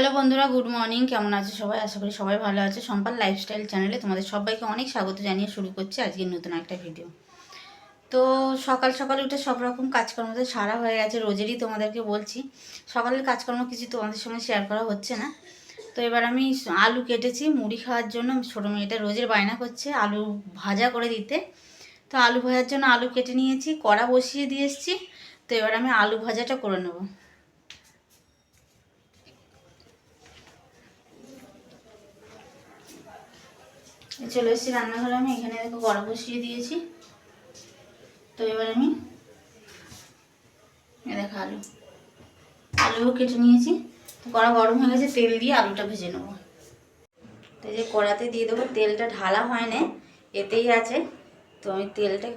Hello বন্ধুরা good morning কেমন আছে সবাই? আশা করি সবাই ভালো আছে। সম্পাল লাইফস্টাইল চ্যানেলে তোমাদের সবাইকে অনেক স্বাগত জানিয়ে শুরু করছি আজকের নতুন একটা ভিডিও তো সকাল সকাল উঠে সব রকম কাজকর্ম তো সারা হয়ে গেছে, রোজেরই তোমাদেরকে বলছি। সকালের কাজকর্ম কিছু তোমাদের সঙ্গে শেয়ার করা হচ্ছে না। তো এবার আমি আলু কেটেছি, মুড়ি খাওয়ার জন্য ছোটো মেয়েটা রোজের বায়না করছে আলু ভাজা করে দিতে। তো আলু ভাজার জন্য আলু কেটে নিয়েছি, কড়া বসিয়ে দিয়ে এসেছি। তো এবার আমি আলু ভাজাটা করে নেব। চলে এসেছি রান্নাঘরে, আমি এখানে দেখো গড়া বসিয়ে দিয়েছি। তো এবার আমি দেখো আলু। আলুও কেটে নিয়েছি। তো কড়া গরম হয়ে গেছে, তেল দিয়ে আলুটা ভেজে নেব। তো যে কড়াতে দিয়ে দেবো, তেলটা ঢালা হয় না এতেই আছে। তো আমি তেলটা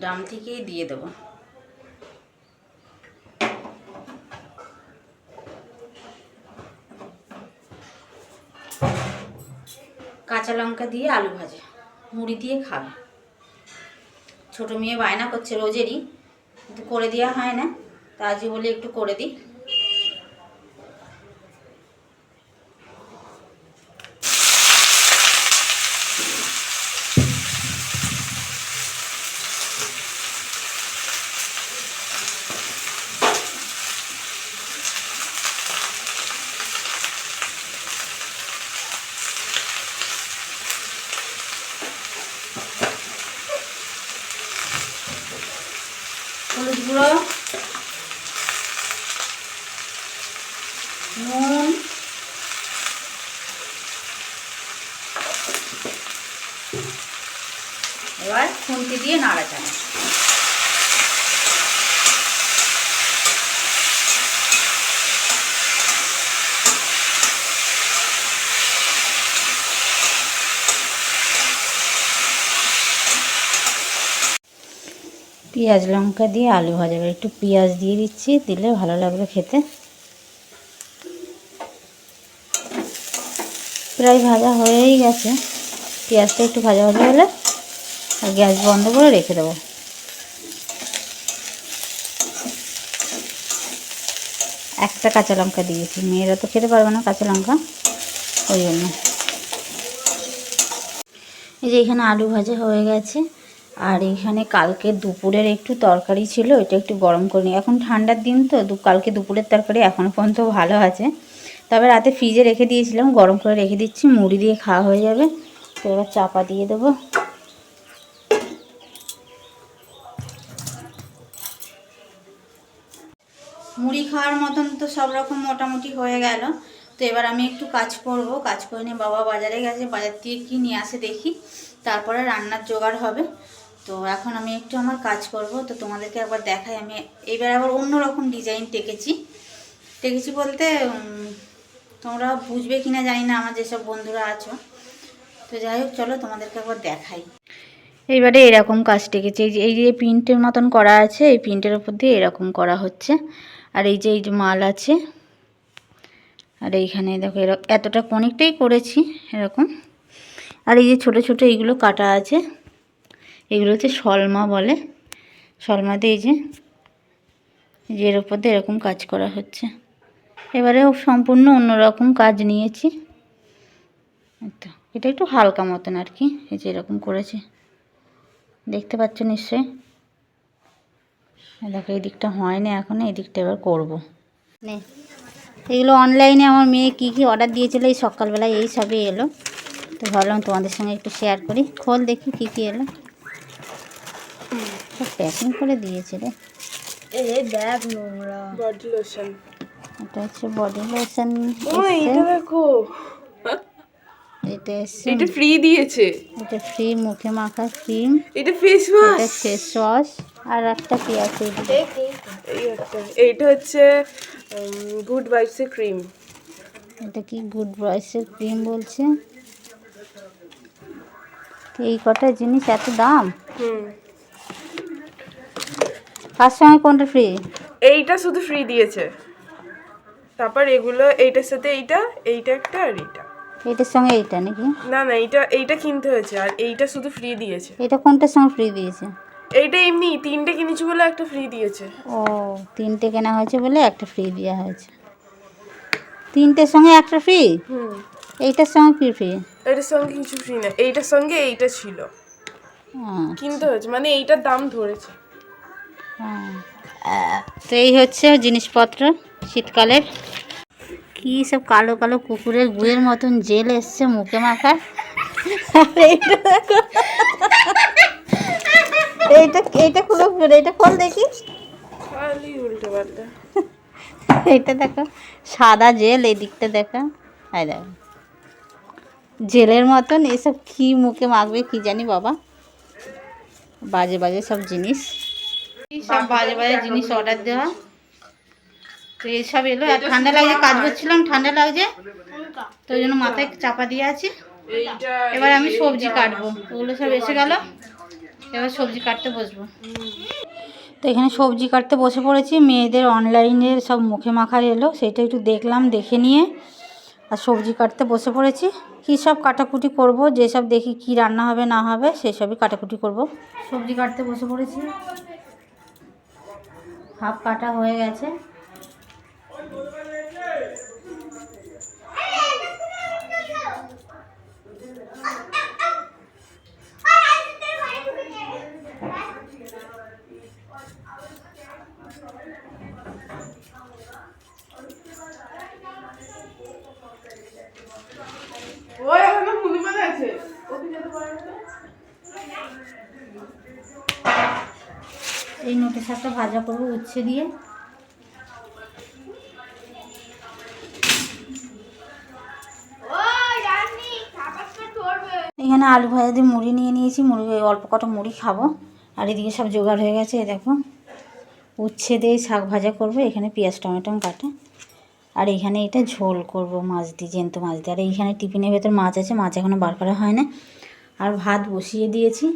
ড্রাম থেকেই দিয়ে দেবো। কাঁচা লঙ্কা দিয়ে আলু ভাজে, মুড়ি দিয়ে খাবে। ছোটো মেয়ে বায়না করছে রোজেরই, কিন্তু করে দেওয়া হয় না তা আজকে বলি একটু করে দিই। হলুদ গুঁড়ো নুন এবার খুন্তি দিয়ে নাড়াচাড়া পেঁয়াজ লঙ্কা দিয়ে আলু ভাজা। এবার একটু পেঁয়াজ দিয়ে দিচ্ছি, দিলে ভালো লাগবে খেতে। প্রায় ভাজা হয়েই গেছে। পেঁয়াজটা একটু ভাজা ভাজা হলে আর গ্যাস বন্ধ করে রেখে দেবো। একটা কাঁচা লঙ্কা দিয়েছি। মেয়েরা তো খেতে পারবে না কাঁচা লঙ্কা, ওই জন্য। এই যে এখানে আলু ভাজা হয়ে গেছে। আর এখানে কালকে দুপুরের একটু তরকারি ছিল, এটা একটু গরম করে নিই। এখন ঠান্ডার দিন তো কালকে দুপুরের তরকারি এখনও পর্যন্ত ভালো আছে। তবে রাতে ফ্রিজে রেখে দিয়েছিলাম, গরম করে রেখে দিচ্ছি, মুড়ি দিয়ে খাওয়া হয়ে যাবে। তো এবার চাপা দিয়ে দেবো। মুড়ি খাওয়ার মতন তো সব রকম মোটামুটি হয়ে গেল। তো এবার আমি একটু কাজ করব, কাজ করে নিয়ে বাবা বাজারে গেছে, বাজার থেকে কী নিয়ে আসে দেখি। তারপরে রান্নার জোগাড় হবে। তো এখন আমি একটু আমার কাজ করব, তো তোমাদেরকে একবার দেখাই। আমি এবার আবার অন্য রকম ডিজাইন টেকেছি টেকেছি বলতে তোমরা বুঝবে কি না জানি না, আমার যেসব বন্ধুরা আছো। তো যাই হোক, চলো তোমাদেরকে একবার দেখাই। এইবারে এরকম কাজ টেকেছে এই যে এই যে প্রিন্টের মতন করা আছে, এই প্রিন্টের উপর দিয়ে এরকম করা হচ্ছে। আর এই যে এই যে মাল আছে, আর এইখানে দেখো এরকম এতটা, অনেকটাই করেছি এরকম। আর এই যে ছোট ছোট এইগুলো কাটা আছে। এগুলো হচ্ছে সলমা বলে। সলমাতে এই যে এর উপর দিয়ে এরকম কাজ করা হচ্ছে। এবারে সম্পূর্ণ অন্যরকম কাজ নিয়েছি। তো এটা একটু হালকা মতন আর কি, এই যে এরকম করেছি। দেখতে পাচ্ছ নিশ্চয়ই? দেখো, এই দিকটা হয়নি এখন, এই দিকটা এবার করব। নে, এগুলো অনলাইনে আমার মেয়ে কী কী অর্ডার দিয়েছিল, এই সকালবেলায় এই সবই এলো। তো ভাবলাম তোমাদের সঙ্গে একটু শেয়ার করি। খোল দেখি কী কী এলো। সব প্যাকিং করে দিয়েছে রে। এই দেখ নোংরা। বডি লোশন এটা হচ্ছে বডি লোশন এটা দেখো। এটা এটা ফ্রি দিয়েছে। এটা ফ্রি মুখে মাখা ক্রিম এটা ফেস এটা ফেস ওয়াশ আর একটা কি আছে এইটা হচ্ছে গুড ভাইবসের ক্রিম এটা কি গুড ভয়েসের ক্রিম বলছে? এই কটা জিনিস এত দাম? হুম। কার সঙ্গে কোনটা ফ্রি এইটা শুধু ফ্রি দিয়েছে। তারপর এগুলো এইটার সাথে এইটা এইটা একটা আর এইটা। এটার সঙ্গে এইটা নাকি? না না এইটা এইটা কিনতে হয়েছে আর এইটা শুধু ফ্রি দিয়েছে। এটা কোনটার সঙ্গে ফ্রি দিয়েছে? এইটা এমনি তিনটে কিনেছি বলে একটা ফ্রি দিয়েছে। ও তিনটে কেনা হয়েছে বলে একটা ফ্রি দেওয়া হয়েছে। তিনটের সঙ্গে একটা ফ্রি হুম। এইটার সঙ্গে কি ফ্রি এটার সঙ্গে কিছু ফ্রি না এইটার সঙ্গে এইটা ছিল। কিনতে হয়েছে মানে এইটার দাম ধরেছে। তো এই হচ্ছে জিনিসপত্র শীতকালের। কি সব কালো কালো কুকুরের গুয়ের মতন জেল এসছে মুখে মাখার আর এইটা এইটা এইটা খুলে এইটা খোল দেখি। খালি এইটা দেখো সাদা জেল এই দিকটা দেখো। এই দেখো। জেলের মতন এসব কি মুখে মাখবে কি জানি বাবা। বাজে বাজে সব জিনিস। সব বাজে বাজে জিনিস অর্ডার দেওয়া। তো এইসব এলো, আর ঠান্ডা লাগছে, কাজ করছিলাম, ঠান্ডা লাগছে। তো ওই জন্য মাথায় চাপা দিয়ে আছি। এবার আমি সবজি কাটবো। ওগুলো সব এসে গেল। এবার সবজি কাটতে বসবো। তো এখানে সবজি কাটতে বসে পড়েছি। মেয়েদের অনলাইনের সব মুখে মাখার এলো। সেটা একটু দেখলাম, দেখে নিয়ে। আর সবজি কাটতে বসে পড়েছি। কী সব কাটাকুটি করব? যেসব দেখি কি রান্না হবে, না হবে সেসবই কাটাকুটি করব। সবজি কাটতে বসে পড়েছি। হাফ কাটা হয়ে গেছে ওই এখনও হনুমান আছে ওকে যেতে পারে না এই নোটে শাকটা ভাজা করব উচ্ছে দিয়ে। এখানে আলু ভাজা দিয়ে মুড়ি নিয়ে নিয়েছি মুড়ি অল্প কটা মুড়ি খাব। আর এদিকে সব জোগাড় হয়ে গেছে দেখো। উচ্ছে দিয়ে শাক ভাজা করব এখানে পেঁয়াজ টমেটো কাটা। আর এখানে এটা ঝোল করব মাছ দিয়ে জ্যান্ত মাছ দিয়ে। আর এইখানে টিফিনের ভেতর মাছ আছে মাছ এখনও বার করা হয় না। আর ভাত বসিয়ে দিয়েছি।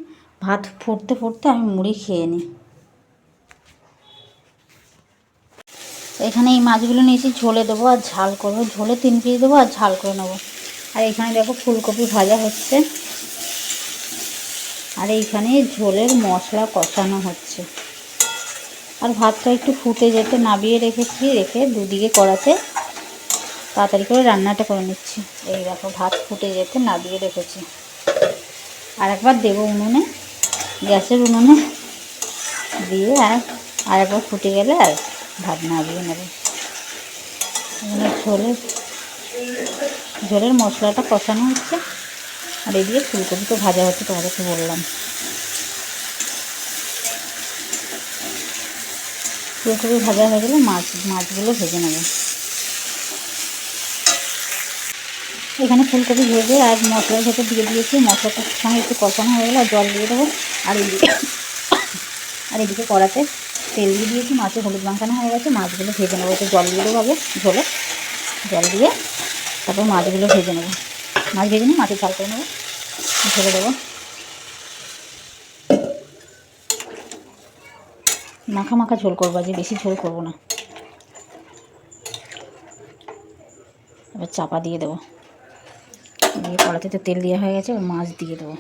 ভাত ফুটতে ফুটতে আমি মুড়ি খেয়ে নিই। এখানে এই মাছগুলো নিয়েছি, ঝোলে দেবো আর ঝাল করব। ঝোলে তিন পিস দেবো আর ঝাল করে নেব। আর এখানে দেখো ফুলকপি ভাজা হচ্ছে। আর এইখানে ঝোলের মশলা কষানো হচ্ছে। আর ভাতটা একটু ফুটে যেতে নাবিয়ে রেখেছি, রেখে দুদিকে কড়াতে তাড়াতাড়ি করে রান্নাটা করে নিচ্ছি। এই দেখো, ভাত ফুটে যেতে নাবিয়ে রেখেছি। আর একবার দেবো উনুনে, গ্যাসের উনুনে দিয়ে আর আর একবার ফুটে গেলে আর ভাত নাবিয়ে নেবে। এখানে ঝোলের ঝোলের মশলাটা কষানো হচ্ছে। আর এদিকে ফুলকপি তো ভাজা হচ্ছে, তোমাদেরকে বললাম। ফুলকপি ভাজা হয়ে গেলে মাছ, মাছগুলো ভেজে নেবে। এখানে ফুলকপি ভেজে আর মশলার ভেতর দিয়ে দিয়েছি। মশলাটার সঙ্গে একটু কষানো হয়ে গেলে আর জল দিয়ে দেবো। আর এদিকে আর এদিকে কড়াতে তেল দিয়ে দিয়েছি, মাছে হলুদ মাখানো হয়ে গেছে, মাছগুলো ভেজে নেব। একটু জল দেবো ঝোলে। জল দিয়ে তারপর মাছগুলো ভেজে নেব। মাছ ভেজে নিয়ে মাছের ঝাল করে নেব। ঝেড়ে দেবো। মাখা মাখা ঝোল করব যে বেশি ঝোল করব না। এবার চাপা দিয়ে দেবো। দিয়ে কড়াতে তো তেল দেওয়া হয়ে গেছে মাছ দিয়ে দেবো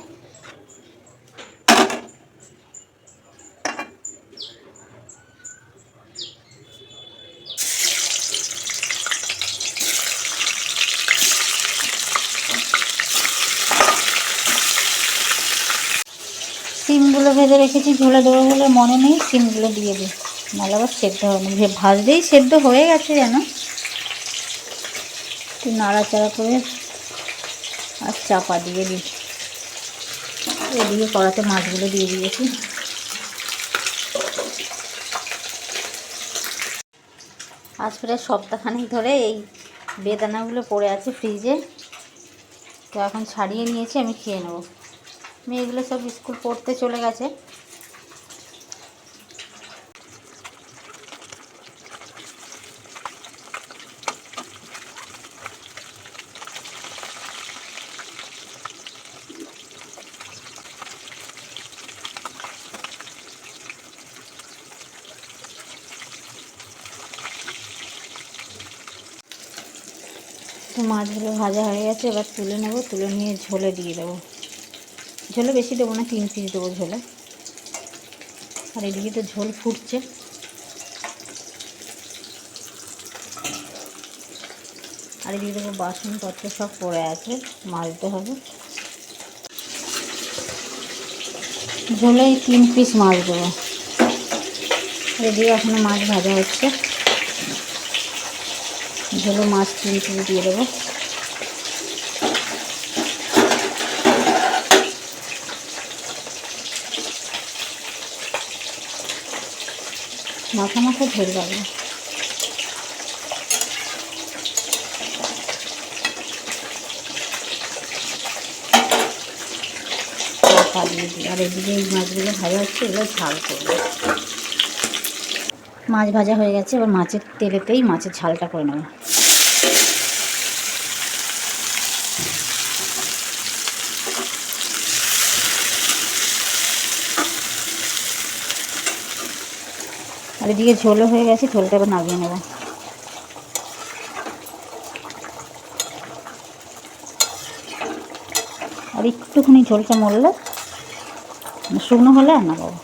সিমগুলো ভেজে রেখেছি ঝোলে দেবো বলে মনে নেই, সিমগুলো দিয়ে দিই। নাহলে আবার সেদ্ধ হবে না। ভাজলেই সেদ্ধ হয়ে গেছে যেন। একটু নাড়াচাড়া করে আর চাপা দিয়ে দিই। এদিকে কড়াতে মাছগুলো দিয়ে দিয়েছি। আজ প্রায় সপ্তাহখানেক ধরে এই বেদানাগুলো পড়ে আছে ফ্রিজে। তো এখন ছাড়িয়ে নিয়েছি, আমি খেয়ে নেব। মেয়েগুলো সব স্কুল পড়তে চলে গেছে। মাছগুলো ভাজা হয়ে গেছে, এবার তুলে নেব, তুলে নিয়ে ঝোলে দিয়ে দেবো। ঝোলে বেশি দেবো না, তিন পিস দেবো ঝোলে। আর এদিকে তো ঝোল ফুটছে। আর এদিকে দেখো বাসনপত্র সব পড়ে আছে, মাজতে হবে। ঝোলে তিন পিস মাছ দেবো। এদিকে এখনও মাছ ভাজা হচ্ছে। ঝোলে মাছ পিস দিয়ে দেবো। মাথা মাথা ঝোল দিই আর এদিকে এই মাছগুলো ভাজা হচ্ছে, এগুলো ঝাল করব। মাছ ভাজা হয়ে গেছে, এবার মাছের তেলেতেই মাছের ঝালটা করে নেব। আর এদিকে ঝোলও হয়ে গেছে, ঝোলটা এবার নামিয়ে নেব। আর একটুখানি ঝোলটা মরলে শুকনো হলে আর না বাবু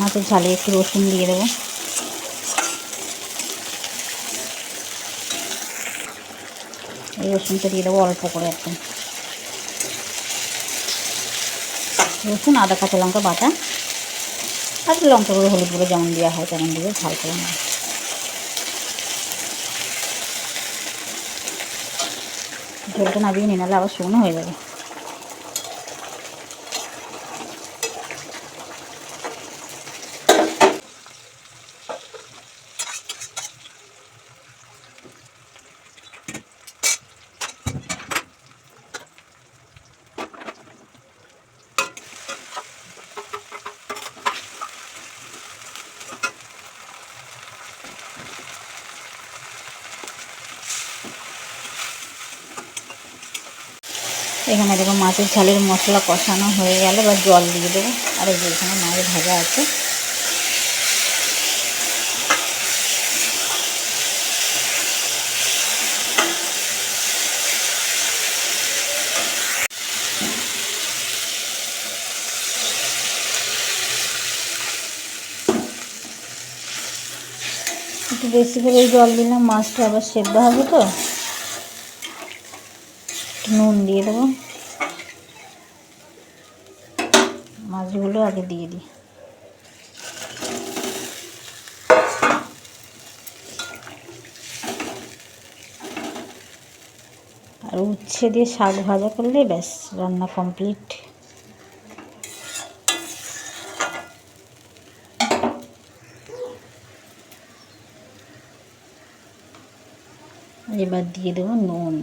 মাছের ঝালে একটু রসুন দিয়ে দেবো। এই রসুনটা দিয়ে দেবো অল্প করে একদম রসুন, আদা, কাঁচা লঙ্কা, বাটা। আর লঙ্কা গুঁড়ো, হলুদ গুঁড়ো যেমন দেওয়া হয় তেমন দিয়ে ঝাল করে নেব। ঝোলটা নামিয়ে নিয়ে নাহলে আবার শুকনো হয়ে যাবে। এখানে দেখো মাছের ঝালের মশলা কষানো হয়ে গেলে বা জল দিয়ে দেবো। আর এই যে এখানে মাছ ভাজা আছে। একটু বেশি করে জল দিলাম, মাছটা আবার সেদ্ধ হবে তো। নুন দিয়ে দেবো। মাছগুলো আগে দিয়ে দিই। আর উচ্ছে দিয়ে শাক ভাজা করলে ব্যাস, রান্না কমপ্লিট এবার দিয়ে দেবো নুন।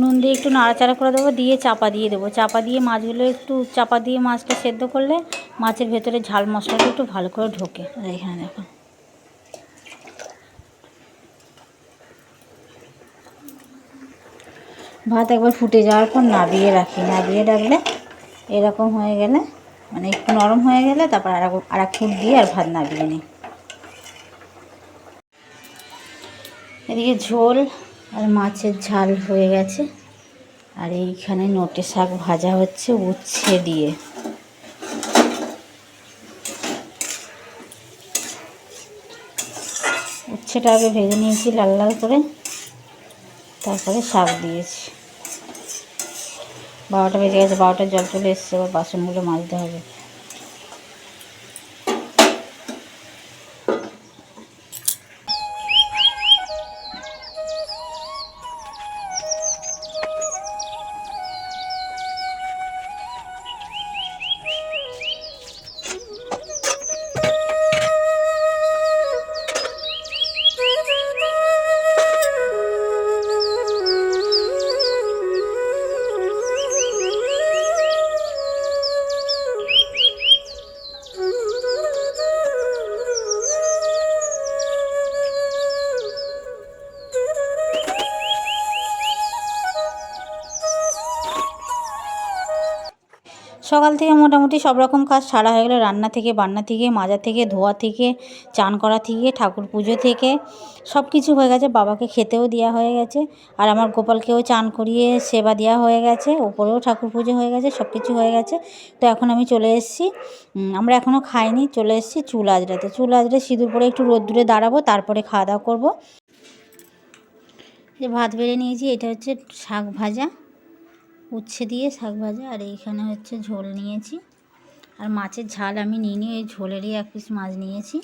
নুন দিয়ে একটু নাড়াচাড়া করে দেবো, দিয়ে চাপা দিয়ে দেবো। চাপা দিয়ে মাছগুলো একটু চাপা দিয়ে মাছটা সেদ্ধ করলে মাছের ভেতরে ঝাল মশলাটা একটু ভালো করে ঢোকে। এখানে দেখো। ভাত একবার ফুটে যাওয়ার পর নাবিয়ে রাখি। নাবিয়ে রাখলে এরকম হয়ে গেলে মানে একটু নরম হয়ে গেলে তারপর আর আর এক ফুট দিয়ে আর ভাত নাবিয়ে নিই। এদিকে ঝোল আর মাছের ঝাল হয়ে গেছে। আর এইখানে নোটে শাক ভাজা হচ্ছে উচ্ছে দিয়ে। উচ্ছেটা আগে ভেজে নিয়েছি লাল লাল করে। তারপরে শাক দিয়েছি। বারোটা বেজে গেছে, বারোটার জল চলে এসছে, এবার বাসনগুলো মাজতে হবে। সকাল থেকে মোটামুটি সব রকম কাজ সারা হয়ে গেলো। রান্না থেকে, বান্না থেকে, মাজা থেকে, ধোয়া থেকে, চান করা থেকে, ঠাকুর পুজো থেকে সব কিছু হয়ে গেছে। বাবাকে খেতেও দেওয়া হয়ে গেছে আর আমার গোপালকেও চান করিয়ে সেবা দেওয়া হয়ে গেছে। ওপরেও ঠাকুর পুজো হয়ে গেছে, সব কিছু হয়ে গেছে। তো এখন আমি চলে এসেছি। আমরা এখনও খাইনি, চলে এসেছি চুল আজরাতে চুল আজরে সিঁদুর পরে একটু রোদ্দুরে দাঁড়াবো, তারপরে খাওয়া দাওয়া করব। যে ভাত বেড়ে নিয়েছি, এটা হচ্ছে শাক ভাজা। উচ্ছে দিয়ে শাক ভাজা, আর এইখানে হচ্ছে ঝোল নিয়েছি। আর মাছের ঝাল আমি নিয়ে নিই ওই ঝোলেরই এক পিস মাছ নিয়েছি।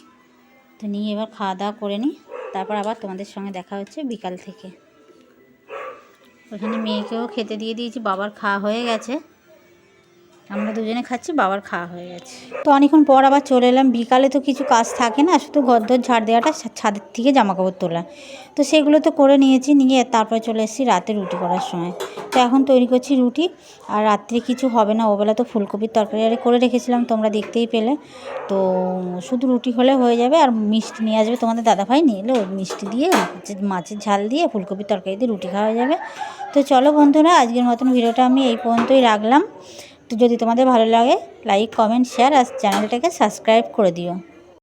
তো নিয়ে এবার খাওয়া দাওয়া করে নিই। তারপর আবার তোমাদের সঙ্গে দেখা হচ্ছে বিকাল থেকে। ওখানে মেয়েকেও খেতে দিয়ে দিয়েছি, বাবার খাওয়া হয়ে গেছে। আমরা দুজনে খাচ্ছি, বাবার খাওয়া হয়ে গেছে। তো অনেকক্ষণ পর আবার চলে এলাম। বিকালে তো কিছু কাজ থাকে না, শুধু ঘরদোর ঝাড় দেওয়াটা ছাদের থেকে জামা কাপড় তোলা। তো সেগুলো তো করে নিয়েছি, নিয়ে তারপরে চলে এসেছি রাতে রুটি করার সময়। তো এখন তৈরি করছি রুটি, আর রাত্রে কিছু হবে না, ওবেলা তো ফুলকপির তরকারি আরে করে রেখেছিলাম, তোমরা দেখতেই পেলে। তো শুধু রুটি হলে হয়ে যাবে, আর মিষ্টি নিয়ে আসবে তোমাদের দাদাভাই, নিয়ে এলে মিষ্টি দিয়ে, মাছের ঝাল দিয়ে ফুলকপির তরকারি দিয়ে রুটি খাওয়া যাবে। তো চলো বন্ধুরা, আজকের মতন ভিডিওটা আমি এই পর্যন্তই রাখলাম। যদি তোমাদের ভালো লাগে লাইক কমেন্ট শেয়ার আর চ্যানেলটাকে সাবস্ক্রাইব করে দিও।